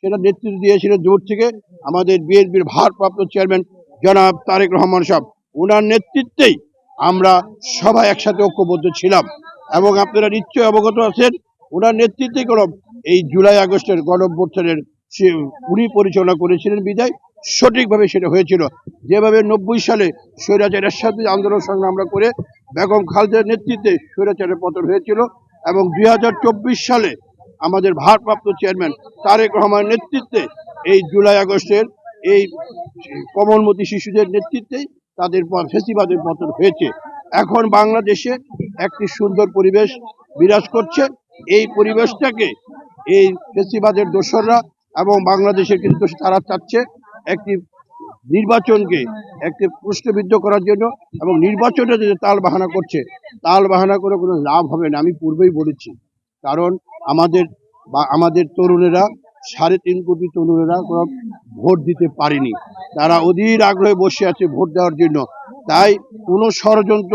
সেটা নেতৃত্ব দিয়েছিলেন দূর থেকে আমাদের বিএনপির ভারপ্রাপ্ত চেয়ারম্যান জনাব তারেক রহমান সাহেব। ওনার নেতৃত্বেই আমরা সবাই একসাথে ঐক্যবদ্ধ ছিলাম। এবং আপনারা নিশ্চয়ই অবগত আছেন ওনার নেতৃত্বে কোনো এই জুলাই আগস্টের গণঅভ্যুত্থানের সে উনি পরিচালনা করেছিলেন বিদায় সঠিকভাবে সেটা হয়েছিল। যেভাবে নব্বই সালে স্বৈরাচারের সাথে আন্দোলন সংগ্রাম আমরা করে বেগম খালদের নেতৃত্বে স্বৈরাচারের পতন হয়েছিল এবং দুই হাজার চব্বিশ সালে আমাদের ভারপ্রাপ্ত চেয়ারম্যান তারেক রহমানের নেতৃত্বে এই জুলাই আগস্টের এই কমলমতি শিশুদের নেতৃত্বেই তাদের ফেসিবাদের পতন হয়েছে। এখন বাংলাদেশে একটি সুন্দর পরিবেশ বিরাজ করছে। এই পরিবেশটাকে এই ফেসিবাদের দোসররা এবং বাংলাদেশের কিন্তু তারা চাচ্ছে একটি নির্বাচনকে একটি প্রশ্নবিদ্ধ করার জন্য এবং নির্বাচনে যে তাল বাহানা করছে, তাল বাহানা করে কোনো লাভ হবে না, আমি পূর্বেই বলেছি। কারণ আমাদের বা আমাদের তরুণেরা, সাড়ে তিন কোটি তরুণেরা কোনো ভোট দিতে পারেনি। তারা অধীর আগ্রহে বসে আছে ভোট দেওয়ার জন্য। তাই কোনো ষড়যন্ত্র,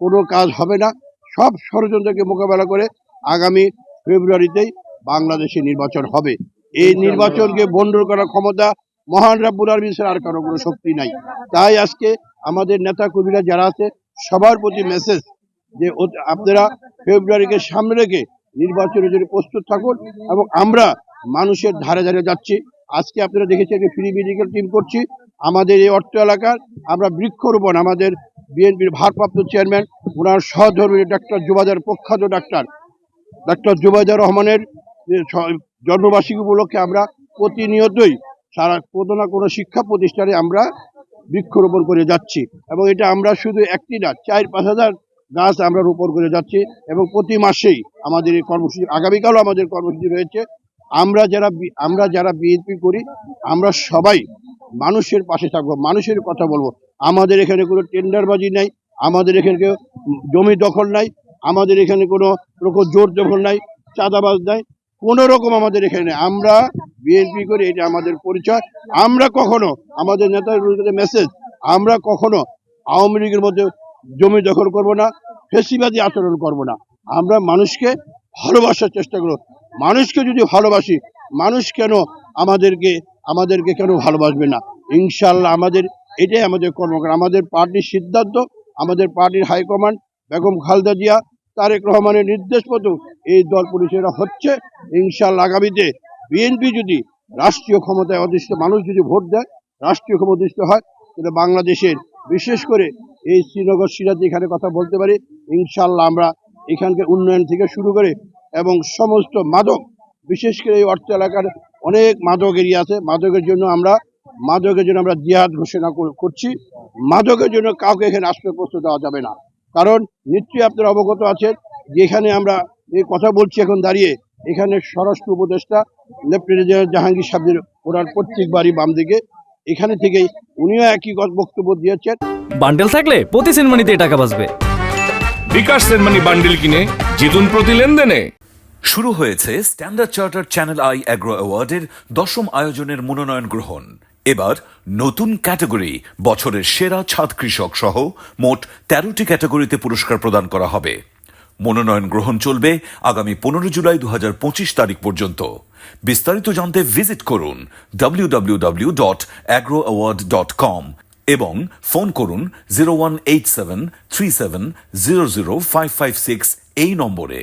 কোনো কাজ হবে না। সব ষড়যন্ত্রকে মোকাবেলা করে আগামী ফেব্রুয়ারিতেই বাংলাদেশে নির্বাচন হবে। এই নির্বাচনকে বন্ডল করার ক্ষমতা মহান রাব্বুল আলমিন ছাড়া আর কারও কোনো শক্তি নাই। তাই আজকে আমাদের নেতা কর্মীরা যারা আছে, সবার প্রতি মেসেজ যে আপনারা ফেব্রুয়ারিকে সামনে রেখে নির্বাচনের জন্য প্রস্তুত থাকুন এবং আমরা মানুষের ধারে ধারে যাচ্ছি। আজকে আপনারা দেখেছেন ফ্রি মেডিকেল টিম করছি। আমাদের এই অর্থ এলাকার আমরা বৃক্ষরোপণ, আমাদের বিএনপির ভারপ্রাপ্ত চেয়ারম্যান ওনার সহধর্মী ডাক্তার জুবাদার প্রখ্যাত ডাক্তার ডাক্তার জুবাইদার রহমানের জন্মবার্ষিকী উপলক্ষে আমরা প্রতিনিয়তই সারা কোনো না কোনো শিক্ষা প্রতিষ্ঠানে আমরা বৃক্ষরোপণ করে যাচ্ছি। এবং এটা আমরা শুধু একটি না, চার পাঁচ হাজার গাছ আমরা রোপণ করে যাচ্ছি এবং প্রতি মাসেই আমাদের এই কর্মসূচি, আগামীকালও আমাদের কর্মসূচি রয়েছে। আমরা যারা আমরা যারা বিএনপি করি, আমরা সবাই মানুষের পাশে থাকব, মানুষের কথা বলব। আমাদের এখানে কোনো টেন্ডারবাজি নাই, আমাদের এখানে কেউ জমি দখল নাই, আমাদের এখানে কোনো রকম জোর দখল নাই, চাঁদাবাজ নাই কোনো রকম আমাদের এখানে আমরা বিএনপি করি, এটা আমাদের পরিচয়। আমরা কখনো আমাদের নেতার মেসেজ আমরা কখনো আওয়ামী লীগের মধ্যে জমি দখল করব না, ফেসিবাদী আচরণ করব না। আমরা মানুষকে ভালোবাসার চেষ্টা করব। মানুষকে যদি ভালোবাসি, মানুষ কেন আমাদেরকে আমাদেরকে কেন ভালোবাসবে না? ইনশাল্লাহ আমাদের, এটাই আমাদের কর্মকাণ্ড। আমাদের পার্টির সিদ্ধান্ত, আমাদের পার্টির হাইকমান্ড, বেগম খালদা জিয়া তারেক রহমানের নির্দেশ মতো এই দল পরিচালনা হচ্ছে। ইনশাল্লাহ আগামীতে বিএনপি যদি রাষ্ট্রীয় ক্ষমতায় অধিষ্ঠ মানুষ যদি ভোট দেয়, রাষ্ট্রীয় ক্ষমতা অধিষ্ঠ হয়, তাহলে বাংলাদেশের বিশেষ করে এই শ্রীনগর সিরাজ এখানে কথা বলতে পারি। ইনশাল্লাহ আমরা এখানকার উন্নয়ন থেকে শুরু করে এবং সমস্ত মাদক, বিশেষ করে এই অর্থ এলাকার অনেক মাদক এরিয়া আছে, মাদকের জন্য আমরা, মাদকের জন্য আমরা জিহাদ ঘোষণা কর- করছি। মাদকের জন্য কাউকে এখানে আশ্রয় প্রস্তুত দেওয়া যাবে না। কারণ নিশ্চয়ই আপনারা অবগত আছেন যে এখানে আমরা এই কথা বলছি এখন দাঁড়িয়ে এখানে স্বরাষ্ট্র উপদেষ্টা লেফটেন্যান্ট জেনারেল জাহাঙ্গীর সাহেবের ওনার প্রত্যেক বাড়ি বাম দিকে এখানে থেকেই উনিও একই বক্তব্য দিয়েছেন। বান্ডেল থাকলে প্রতি সেনমানিতে টাকা বাঁচবে। বিকাশ সেনমানি বান্ডেল কিনে জিতুন প্রতি লেনদেনে। শুরু হয়েছে Standard Chartered Channel i Agro অ্যাওয়ার্ডের দশম আয়োজনের মনোনয়ন গ্রহণ। এবার নতুন ক্যাটাগরি, বছরের সেরা ছাদ কৃষক সহ মোট তেরোটি ক্যাটাগরিতে পুরস্কার প্রদান করা হবে। মনোনয়ন গ্রহণ চলবে আগামী পনেরো জুলাই দু হাজার পঁচিশ তারিখ পর্যন্ত। বিস্তারিত জানতে ভিজিট করুন www.agroaward.com ডট ডট কম এবং ফোন করুন zero one eight seven three seven zero zero five five six এই নম্বরে।